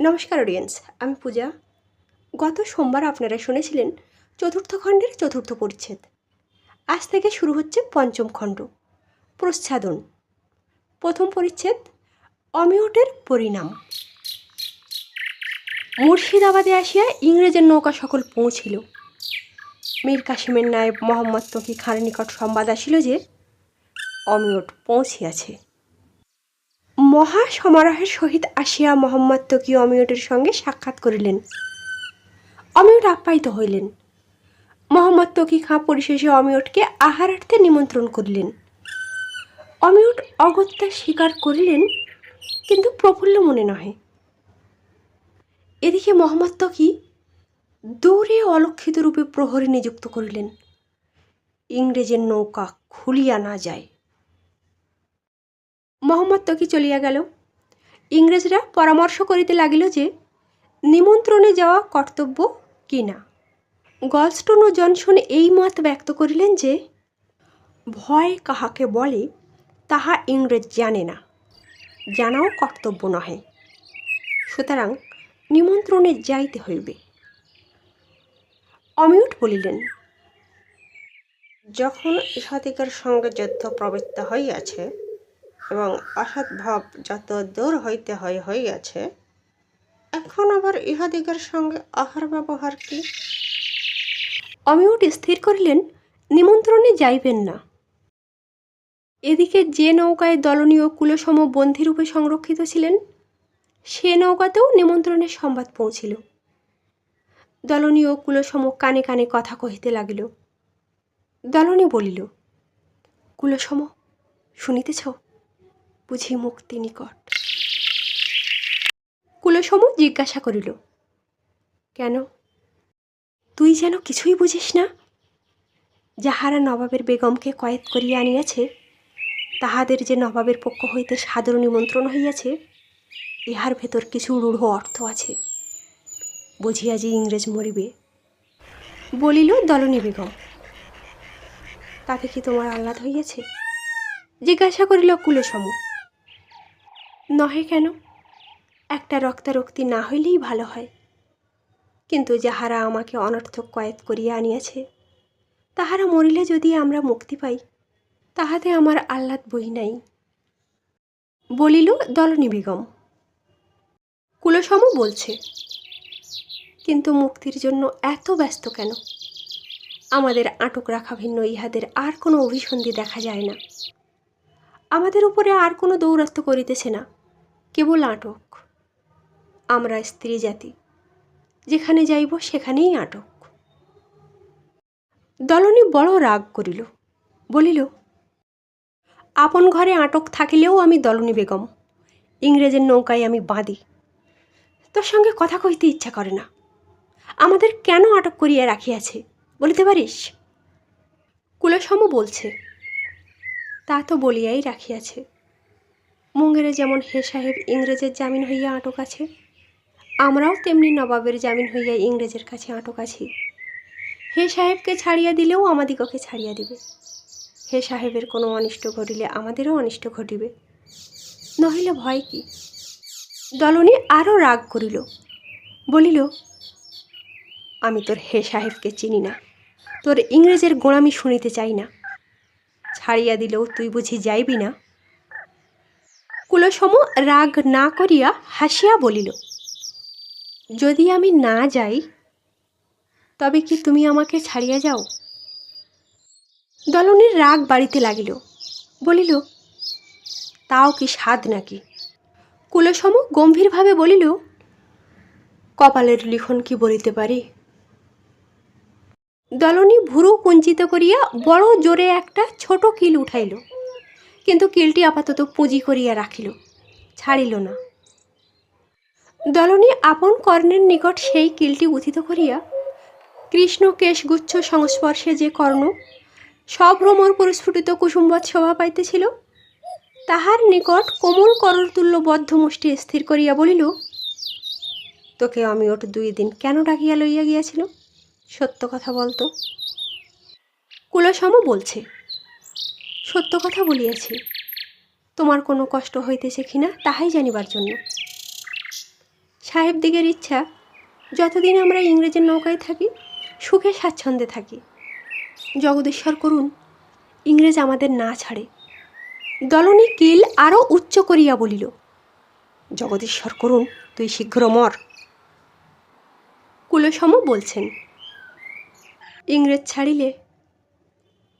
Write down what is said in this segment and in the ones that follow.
নমস্কার অডিয়েন্স আমি পূজা। গত সোমবার আপনারা শুনেছিলেন চতুর্থ খণ্ডের চতুর্থ পরিচ্ছেদ। আজ থেকে শুরু হচ্ছে পঞ্চম খণ্ড, প্রচ্ছাদন। প্রথম পরিচ্ছেদ, অমিউটের পরিণাম। মুর্শিদাবাদে আসিয়া ইংরেজের নৌকা সকল পৌঁছিল। মীর কাসিমের নায়েব মোহাম্মদ তকি খাঁর নিকট সংবাদ আসিল যে অমিউট পৌঁছিয়াছে। মহা সমারোহের সহিত আসিয়া মোহাম্মদ তকি অমিয়টের সঙ্গে সাক্ষাৎ করিলেন। অমিয়ট আপ্যায়িত হইলেন। মোহাম্মদ তকি খাঁ পরিশেষে অমিয়টকে আহারার্থে নিমন্ত্রণ করিলেন। অমিয়ট অগত্যা স্বীকার করিলেন, কিন্তু প্রফুল্ল মনে নহে। এদিকে মোহাম্মদ তকি দৌড়ে অলক্ষিত রূপে প্রহরী নিযুক্ত করিলেন। ইংরেজের নৌকা খুলিয়া না যায়। মোহাম্মদ তকি চলিয়া গেল। ইংরেজরা পরামর্শ করিতে লাগিল যে, নিমন্ত্রণে যাওয়া কর্তব্য কি না? গলস্টোন ও জনসন এই মত ব্যক্ত করিলেন যে, ভয় কাহাকে বলে তাহা ইংরেজ জানে না, জানাও কর্তব্য নহে। সুতরাং নিমন্ত্রণে যাইতে হইবে। অমিউট বলিলেন, যখন ইহাদিগের সঙ্গে যুদ্ধ প্রবৃত্ত হইয়াছে এবং অসৎ ভাব যত দূর হইতে হয় হইয়াছে এখন আবার ইহাদিগের সঙ্গে আহার ব্যবহার কি? অমিউট স্থির করিলেন, নিমন্ত্রণে যাইবেন না। এদিকে যে নৌকায় দলনীয় কুলসম বন্ধিরূপে সংরক্ষিত ছিলেন, সে নৌকাতেও নিমন্ত্রণের সংবাদ পৌঁছিল। দলনীয় কুলসম কানে কানে কথা কহিতে লাগিল। দলনী বলিল কুলসম শুনিতেছ? বুঝি মুক্তি নিকট। কুলসম জিজ্ঞাসা করিল, কেন? তুই যেন কিছুই বুঝিস না? যাহারা নবাবের বেগমকে কয়েদ করিয়া আনিয়াছে, তাহাদের যে নবাবের পক্ষ হইতে সাদর নিমন্ত্রণ হইয়াছে, ইহার ভেতর কিছু রূঢ় অর্থ আছে। বুঝিয়া যে ইংরেজ মরিবে। বলিল দলনী বেগম, তাতে কি তোমার আহ্লাদ হইয়াছে? জিজ্ঞাসা করিল কুলসম নহে কেন? একটা রক্তারক্তি না হইলেই ভালো হয়। কিন্তু যাহারা আমাকে অনর্থক কয়েদ করিয়া আনিয়াছে, তাহারা মরিলে যদি আমরা মুক্তি পাই, তাহাতে আমার আহ্লাদ বই নাই। বলিল, দলনী বেগম, কুলসম বলছে, কিন্তু মুক্তির জন্য এত ব্যস্ত কেন? আমাদের আটক রাখা ভিন্ন ইহাদের আর কোনো অভিসন্ধি দেখা যায় না। আমাদের উপরে আর কোনো দৌরাত্ম করিতেছে না। কেবল আটক। আমরা স্ত্রী জাতি। যেখানে যাইব সেখানেই আটক। দলনী বড় রাগ করিল। বলিল, আপন ঘরে আটক থাকিলেও আমি দলনী বেগম। ইংরেজের নৌকায় আমি বাঁধি। তোর সঙ্গে কথা কইতে ইচ্ছা করে না। আমাদের কেন আটক করিয়া রাখিয়াছে, বলিতে পারিস? কুলসম বলছে, তা তো বলিয়াই রাখিয়াছে। মুঙ্গেরে যেমন হে সাহেব ইংরেজের জামিন হইয়া আটক আছে, আমরাও তেমনি নবাবের জামিন হইয়া ইংরেজের কাছে আটক আছি। হে সাহেবকে ছাড়িয়া দিলেও আমাদিগকে ছাড়িয়া দিবে। হে সাহেবের কোনো অনিষ্ট ঘটিলে আমাদেরও অনিষ্ট ঘটিবে। নহিলে ভয় কি? দলনী আরও রাগ করিল, বলিল, আমি তোর হে সাহেবকে চিনি না, তোর ইংরেজের গোড়ামি শুনিতে চাই না। ছাড়িয়া দিলেও তুই বুঝি যাইবি না? কুলসম রাগ না করিয়া হাসিয়া বলিল, যদি আমি না যাই, তবে কি তুমি আমাকে ছাড়িয়া যাও? দলনের রাগ বাড়িতে লাগিল, বলিল, তাও কি স্বাদ নাকি? কুলসম গম্ভীরভাবে বলিল, কপালের লিখন কি বলিতে পারি? দলনী ভুরু কুঞ্চিত করিয়া বড় জোরে একটা ছোট কিল উঠাইল। কিন্তু কিলটি আপাতত পুঁজি করিয়া রাখিল, ছাড়িল না। দলনী আপন কর্ণের নিকট সেই কিলটি উথিত করিয়া কৃষ্ণ কেশগুচ্ছ সংস্পর্শে যে কর্ণ সভ্রমর পরিস্ফুটিত কুসুম্বৎ শোভা পাইতেছিল, তাহার নিকট কোমল করতুল্য বদ্ধ মুষ্টি স্থির করিয়া বলিল, তোকে আমি ওট দুই দিন কেন ডাকিয়া লইয়া গিয়াছিল? সত্য কথা বলতো। কুলসম বলছে সত্য কথা বলিয়াছি। তোমার কোনো কষ্ট হইতেছে কিনা তাহাই জানিবার জন্য। সাহেবদিগের ইচ্ছা, যতদিন আমরা ইংরেজের নৌকায় থাকি, সুখে স্বাচ্ছন্দ্যে থাকি। জগদীশ্বর করুন ইংরেজ আমাদের না ছাড়ে। দলনী কিল আরও উচ্চ করিয়া বলিল, জগদীশ্বর করুন তুই শীঘ্র মর। কুলসম বলছেন, ইংরেজ ছাড়িলে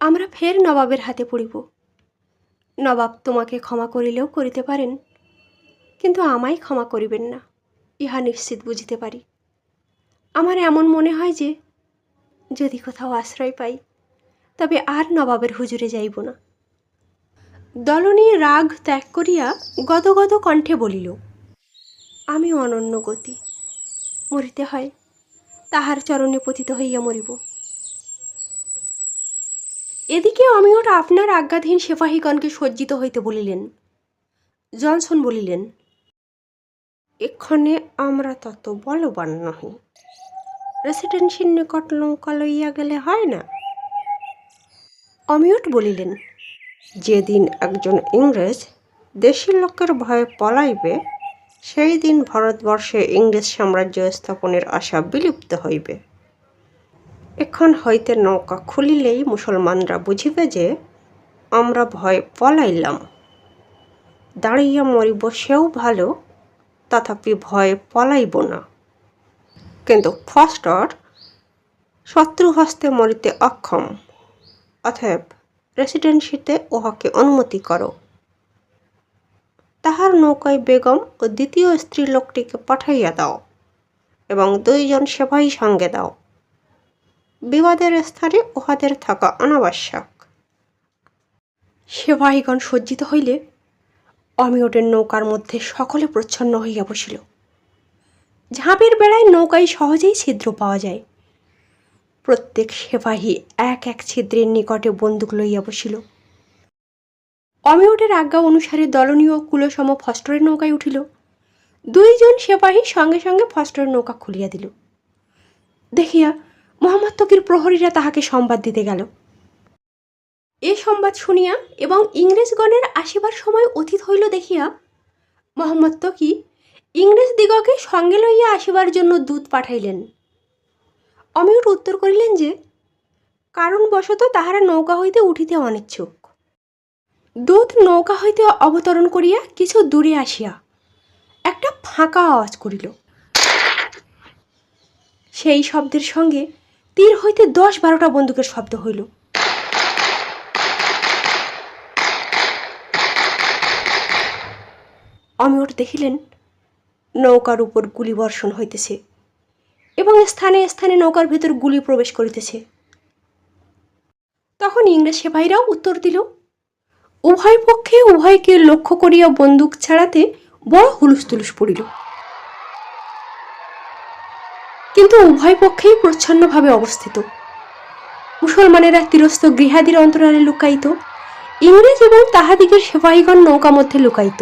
আমরা ফের নবাবের হাতে পড়িব। নবাব তোমাকে ক্ষমা করিলেও করিতে পারেন, কিন্তু আমায় ক্ষমা করিবেন না, ইহা নিশ্চিত বুঝিতে পারি। আমার এমন মনে হয় যে, যদি কোথাও আশ্রয় পাই, তবে আর নবাবের হুজুরে যাইব না। দলনী রাগ ত্যাগ করিয়া গদগদ কণ্ঠে বলিল, আমি অনন্য গতি, মরিতে হয়, তাহার চরণে পতিত হইয়া মরিব। এদিকে অমিয়ট আপনার আজ্ঞাধীন সেপাহীগণকে সজ্জিত হইতে বলিলেন। জনসন বলিলেন, এক্ষণে আমরা তত বলবান নহি। রেসিডেন্সির নিকট নৌকা লইয়া গেলে হয় না? অমিয়ট বলিলেন, যেদিন একজন ইংরেজ দেশের লোকের ভয়ে পলাইবে, সেই দিন ভারতবর্ষে ইংরেজ সাম্রাজ্য স্থাপনের আশা বিলুপ্ত হইবে। এখন হইতে নৌকা খুলিলেই মুসলমানরা বুঝিবে যে আমরা ভয়ে পলাইলাম। দাঁড়িয়ে মরিব সেও ভালো, তথাপি ভয়ে পলাইব না। কিন্তু ফস্টার, শত্রু হস্তে মরিতে অক্ষম, অতএব রেসিডেন্সিতে উহাকে অনুমতি করো। তাহার নৌকায় বেগম ও দ্বিতীয় স্ত্রী লোকটিকে পাঠাইয়া দাও এবং দুইজন সেবাই সঙ্গে দাও। বিবাদের স্থানে উহাদের থাকা অনাবশ্যক। সেবাহীগণ সজ্জিত হইলে অমিয়টের নৌকার মধ্যে সকলে প্রচ্ছন্ন হইয়া বসিল। ঝাঁপের বেড়ায় নৌকায় সহজেই ছিদ্র পাওয়া যায়। প্রত্যেক সেবাহী এক এক ছিদ্রের নিকটে বন্দুক লইয়া বসিল। অমিয়টের আজ্ঞা অনুসারে দলনীয় কুলসম ফস্টরের নৌকায় উঠিল। দুইজন সেপাহী সঙ্গে সঙ্গে ফস্টরের নৌকা খুলিয়া দিল। দেখিয়া মোহাম্মদ তকির প্রহরীরা তাহাকে সংবাদ দিতে গেল। এ সংবাদ শুনিয়া এবং ইংরেজগণের আসিবার সময় অতীত হইল দেখিয়া মোহাম্মদ তকি ইংরেজ দিগকে সঙ্গে লইয়া আসিবার জন্য দূত পাঠাইলেন। অমিয়ট উত্তর করিলেন যে, কারণবশত তাহারা নৌকা হইতে উঠিতে অনিচ্ছুক। দূত নৌকা হইতে অবতরণ করিয়া কিছু দূরে আসিয়া একটা ফাঁকা আওয়াজ করিল। সেই শব্দের সঙ্গে তীর হইতে দশ বারোটা বন্দুকের শব্দ হইল। অমিয়ট দেখিলেন, নৌকার উপর গুলি বর্ষণ হইতেছে এবং স্থানে স্থানে নৌকার ভেতর গুলি প্রবেশ করিতেছে। তখন ইংরেজ সেপাহীরাও উত্তর দিল, উভয় পক্ষে উভয়কে লক্ষ্য করিয়া বন্দুক ছাড়াতে বড় হুলুস তুলুস পড়িল। কিন্তু উভয় পক্ষেই প্রচ্ছন্নভাবে অবস্থিত। মুসলমানেরা তীরস্থ গৃহাদির অন্তরালে লুকাইত ইংরেজ এবং তাহাদিগের সেপাহীগণ নৌকা মধ্যে লুকাইত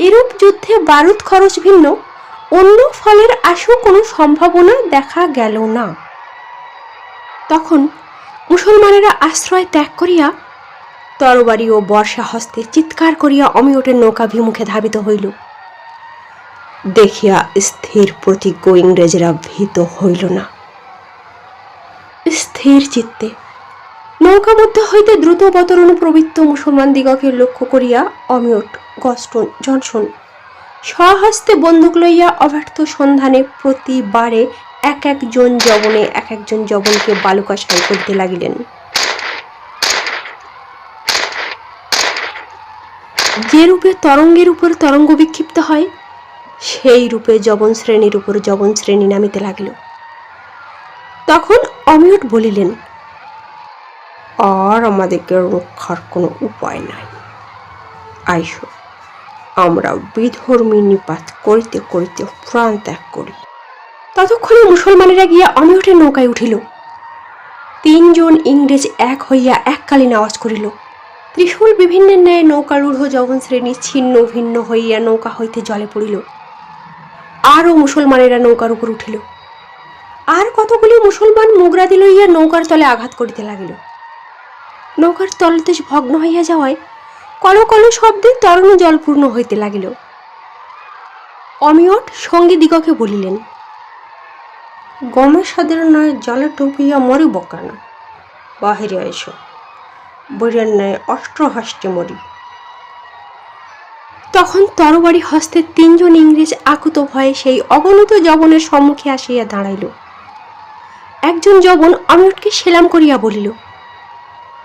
এরূপ যুদ্ধে বারুদ খরচ ভিন্ন, অন্য ফলের আশু কোনো সম্ভাবনা দেখা গেল না। তখন মুসলমানেরা আশ্রয় ত্যাগ করিয়া তরবারি ও বর্ষা হস্তে চিৎকার করিয়া অমিয়টের নৌকাভিমুখে ধাবিত হইল। দেখিয়া স্থির প্রতিজ্ঞ ইংরেজরা ভীত হইল না। স্থির চিত্তে নৌকা মধ্যে হইতে দ্রুত বতরণ প্রবৃত্ত মুসলমান দিগকে লক্ষ্য করিয়া অমিয়ট, গস্টন, জনসন স্বহস্তে বন্দুক লইয়া অব্যর্থ সন্ধানে প্রতিবারে এক একজন জবনে এক একজন জবনকে বালুকা সাই করিতে লাগিলেন। যে রূপে তরঙ্গের উপর তরঙ্গ বিক্ষিপ্ত হয় সেই রূপে জবন শ্রেণির উপর জবন শ্রেণি নামিতে লাগিল। তখন অমিয়ট বলিলেন, আর আমাদেরকে রক্ষার কোনো উপায় নাই। আইসো, আমরা বিধর্মী নিপাত করিতে করিতে প্রাণ ত্যাগ করি। ততক্ষণে মুসলমানেরা গিয়া অমিয়টের নৌকায় উঠিল। তিনজন ইংরেজ এক হইয়া এককালীন আওয়াজ করিল, ত্রিশূল বিভিন্ন ন্যায় নৌকারূঢ় যবন শ্রেণি ছিন্ন ভিন্ন হইয়া নৌকা হইতে জলে পড়িল। আরও মুসলমানেরা নৌকার উপর উঠিল। আর কতগুলি মুসলমান মুগরাদি লইয়া নৌকার তলে আঘাত করিতে লাগিল। নৌকার তলদেশ ভগ্ন হইয়া যাওয়ায় কলো কল শব্দে তরণ জলপূর্ণ হইতে লাগিল। অমিয়ট সঙ্গী দিগকে বলিলেন, গমের সাধারণ নয় জলে ডুবিয়া মরিব কেন? বাহিরে এসো বইয়ের ন্যায় অস্ত্রহস্তে মরি তখন তরবারি হস্তে তিনজন ইংরেজ আকুত ভয়ে সেই অগণিত যবনের সম্মুখে আসিয়া দাঁড়াইল। একজন যবন অমিয়টকে সেলাম করিয়া বলিল,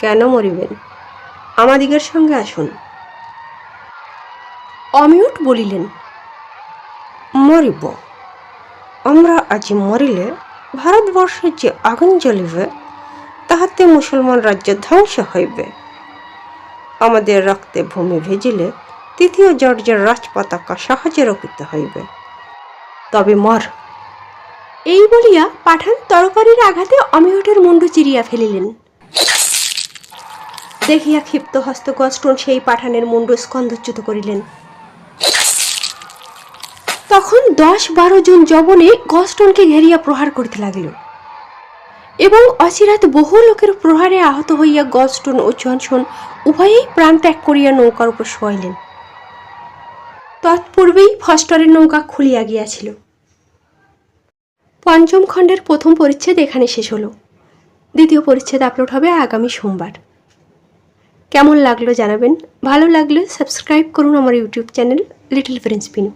কেন মরিবেন? আমাদিগের সঙ্গে আসুন। অমিয়ট বলিলেন, মরিব। আমরা আজ মরিলে ভারতবর্ষের যে আগুন জ্বলিবে, তাহাতে মুসলমান রাজ্য ধ্বংস হইবে। আমাদের রক্তে ভূমি ভিজিলে তৃতীয় জর্জের রাজপতাকা সহজে রক্ষিত হইবে। তবে মর। এই বলিয়া পাঠান তরকারির আঘাতে অমিয়টের মুন্ডু চিরিয়া ফেলিলেন। দেখিয়া ক্ষিপ্ত হস্ত সেই পাঠানের মুন্ডু স্কন্ধচ্যুত করিলেন। তখন দশ বারো জন জবনে গস্টনকে ঘেরিয়া প্রহার করিতে লাগিল। এবং অচিরাত বহু লোকের প্রহারে আহত হইয়া গস্টন ও জনসন উভয়েই প্রাণ ত্যাগ করিয়া নৌকার উপর শোয়াইলেন। তৎপূর্বেই ফস্টরের নৌকা খুলিয়া গিয়াছিল। পঞ্চম খণ্ডের প্রথম পরিচ্ছেদ এখানে শেষ হলো। দ্বিতীয় পরিচ্ছেদ আপলোড হবে আগামী সোমবার। কেমন লাগল জানাবেন? ভালো লাগলে সাবস্ক্রাইব করুন আমার YouTube channel little prince Pinu.